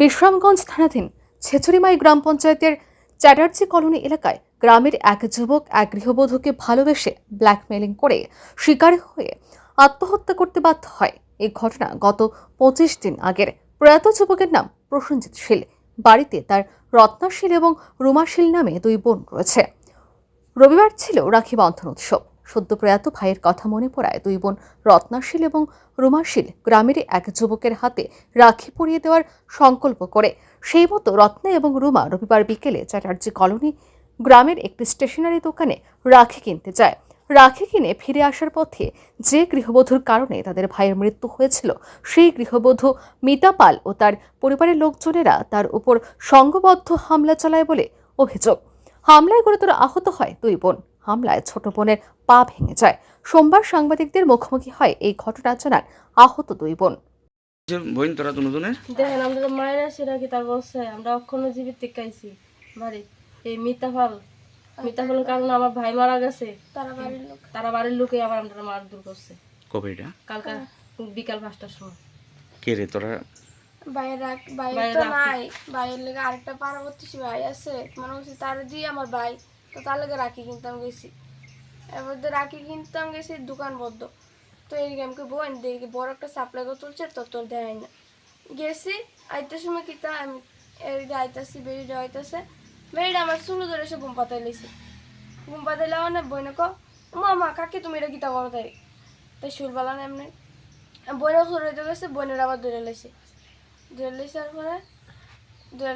বিশ্রামগঞ্জ থানাধীন ছেচুরিমাই গ্রাম পঞ্চায়েতের চ্যাটার্জি কলোনি এলাকায় গ্রামের এক যুবক, এক গৃহবধূকে ভালোবেসে ব্ল্যাকমেলিং করে শিকার হয়ে আত্মহত্যা করতে বাধ্য হয়। এই ঘটনা গত পঁচিশ দিন আগের। প্রয়াত যুবকের নাম প্রসেনজিৎ শীল। বাড়িতে তার রত্নাশীল এবং রুমাশীল নামে দুই বোন রয়েছে। রবিবার ছিল রাখি বন্ধন উৎসব। সদ্য প্রয়াত ভাইয়ের কথা মনে পড়ায় দুই বোন রত্নাশীল এবং রুমাশীল গ্রামের এক যুবকের হাতে রাখি পরিয়ে দেওয়ার সংকল্প করে। সেই মতো রত্না এবং রুমা রবিবার বিকেলে চ্যাটার্জি কলোনি গ্রামের একটি স্টেশনারি দোকানে রাখি কিনতে যায়। রাখি কিনে ফিরে আসার পথে যে গৃহবধূর কারণে তাদের ভাইয়ের মৃত্যু হয়েছিল, সেই গৃহবধূ মিতা পাল ও তার পরিবারের লোকজনেরা তার উপর সংঘবদ্ধ হামলা চালায় বলে অভিযোগ। হামলায় গুরুতর আহত হয় দুই বোন। হামলায় ছোট বোনের পা ভেঙে যায়। সোমবার সাংবাদিকদের মুখোমুখি হয় এই ঘটনা জানান আহত দুই বোন। যে বইন তোরা দুজনের দেখেন আমরা তো মায়ের আছি নাকি তার বলছে আমরা অক্ষণ জীবিত থেকে আইছি বাড়ি এই মিতা ফল মিতা কারণে আমার ভাই মারা গেছে। তারা বাড়ির লোক। তারা বাড়ির লোকে আবার আমরা মার দূর করছে। কবে এটা? কালকা বিকাল পাঁচটার সময়। কে রে তোরা? বাইরে রাখ বাইরে তো। নাই। বাইরের লেগে আরেকটা পার্বতী ভাই আছে। মানে হচ্ছে তার দিয়ে আমার ভাই তো তার লেগে রাখি কিনতাম গেছি। এবার তো রাখি কিনতাম গেছি, দোকান বদ্ধ তো এই গেমকে বোন দেখি, বড় একটা সাপ্লাই করে তুলছে, তো তোর দেয় না। গেছি আইতার সময় কিতা আমি যে আইতাছি, বেরিয়ে আইতাছে। বেরিয়ে আমার চুলো ধরে এসে ঘুম পাতাই লেছি ঘুম পাতাইলে মানে বইনে ক মামা কাকে তুমি এটা কিতা করো তাই? তাই সুর বালা এমনি। বইনে ধরে গেছে, বইনের আবার ধরে লেছে ধরে লেসার পরে ধরে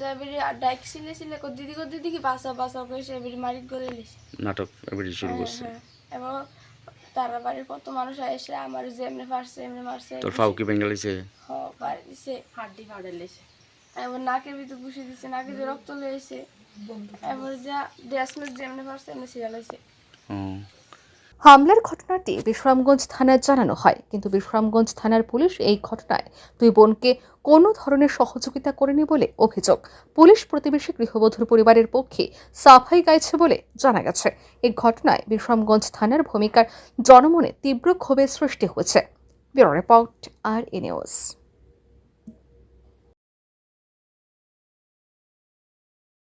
তো এবারে ডাইক সিলে সিলে কো দিদি কো দিদি কি বাসা বাসা করে সে এবারে মারিক করে লেছে। নাটক এবারে শুরু করছে। হ্যাঁ এবং তারা বাড়ির কত মানুষ এসে আমার যে এমনি মারছে। এমনি মারছে তোর ফাউকি বেঙ্গালিছে হ বাড়ি দিছে। হাড্ডি ফাড়ে লেছে। এবার নাকের ভিতর ঘুষে দিছে নাকে যে রক্ত লয়েছে এবার যা ড্রেস মেস যেমনি মারছে এমনি সিরালাইছে ও। হামলার ঘটনাটি বিশ্রামগঞ্জ থানায় জানানো হয়। কিন্তু বিশ্রামগঞ্জ থানার পুলিশ এই ঘটনায় দুই বোনকে কোনো ধরনের সহযোগিতা করেনি বলে অভিযোগ। পুলিশ প্রতিবেশী গৃহবধূর পরিবারের পক্ষে সাফাই গাইছে বলে জানা গেছে। এই ঘটনায় বিশ্রামগঞ্জ থানার ভূমিকার জনমনে তীব্র ক্ষোভের সৃষ্টি হয়েছে। Bureau report R A news.